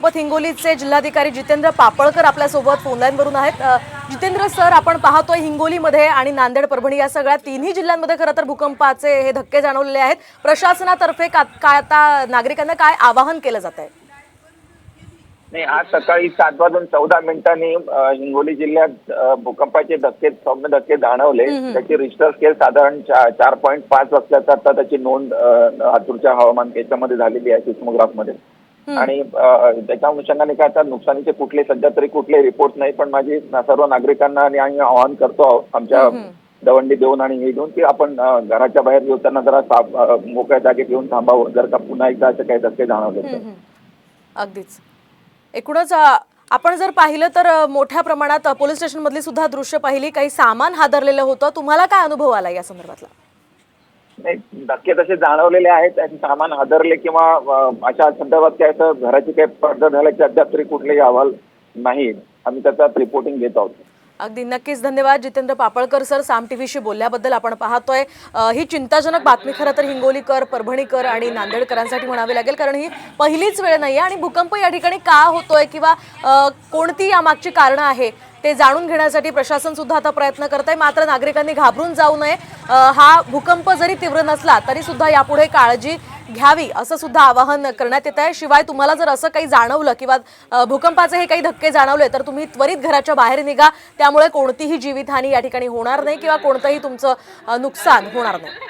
सोबत हिंगोलीचे जिल्हाधिकारी जितेंद्र पापळकर आपल्यासोबत फोनलाईनवरून आहेत. जितेंद्र सर आपण पाहतोय हिंगोलीमध्ये आणि नांदेड परभणी या सगळ्या तिन्ही जिल्ह्यांमध्ये खरं तर भूकंपाचे हे धक्के जाणवलेले आहेत. प्रशासनातर्फे काय आता नागरिकांना काय आवाहन केलं जात आहे नाही आज सकाळी सात वाजून चौदा मिनिटांनी हिंगोली जिल्ह्यात भूकंपाचे धक्के सौम्य धक्के जाणवले. त्याची रिस्टर स्केल साधारण चार पॉईंट पाच असल्याचं आता त्याची नोंद अ, लातूरच्या हवामान केंद्रामध्ये झालेली आहे सिस्मोग्राफमध्ये आणि त्याच्या अनुषंगाने काय आता नुकसानीचे कुठले सध्या तरी कुठले रिपोर्ट नाही पण माझी सर्व नागरिकांना आणि आम्ही आवाहन करतो आमच्या दवंडी देऊन आणि हे देऊन की आपण घराच्या बाहेर येताना जरा मोकळ्या जागेत येऊन थांबावं जर का पुन्हा एकदा असे काही धक्के जाणवले तर. अगदीच. एकूणच आपण जर पाहिलं तर मोठ्या प्रमाणात पोलीस स्टेशनमधली सुद्धा दृश्य पाहिली काही सामान हादरलेलं होतं. तुम्हाला काय अनुभव आला या संदर्भातला? नाही धक्के तसे जाणवलेले आहेत. आणि सामान हादरले किंवा अशा संदर्भात काय असं घराची काही पडदा झाल्याचे अद्याप तरी कुठलेही अहवाल नाही. आम्ही त्याचा रिपोर्टिंग घेत आहोत. अगदी नक्कीच. धन्यवाद जितेंद्र पापळकर सर. साम टीव्हीशी बोलल्याबद्दल आपण पाहतोय. ही चिंताजनक बातमी खरं तर हिंगोलीकर परभणीकर आणि नांदेडकरांसाठी म्हणावी लागेल कारण ही पहिलीच वेळ नाही आहे आणि भूकंप या ठिकाणी का होतोय किंवा कोणती यामागची कारणं आहे? ते जाणून घेण्यासाठी प्रशासन सुद्धा आता प्रयत्न करत आहे मात्र नागरिकांनी घाबरून जाऊ नये. हा भूकंप जरी तीव्र नसला तरी सुद्धा यापुढे काळजी घ्यावी असं सुद्धा आवाहन करण्यात येत आहे. शिवाय तुम्हाला जर असं काही जाणवलं किंवा भूकंपाचे हे काही धक्के जाणवले तर तुम्ही त्वरित घराच्या बाहेर निघा. त्यामुळे कोणतीही जीवितहानी या ठिकाणी होणार नाही किंवा कोणतंही तुमचं नुकसान होणार नाही.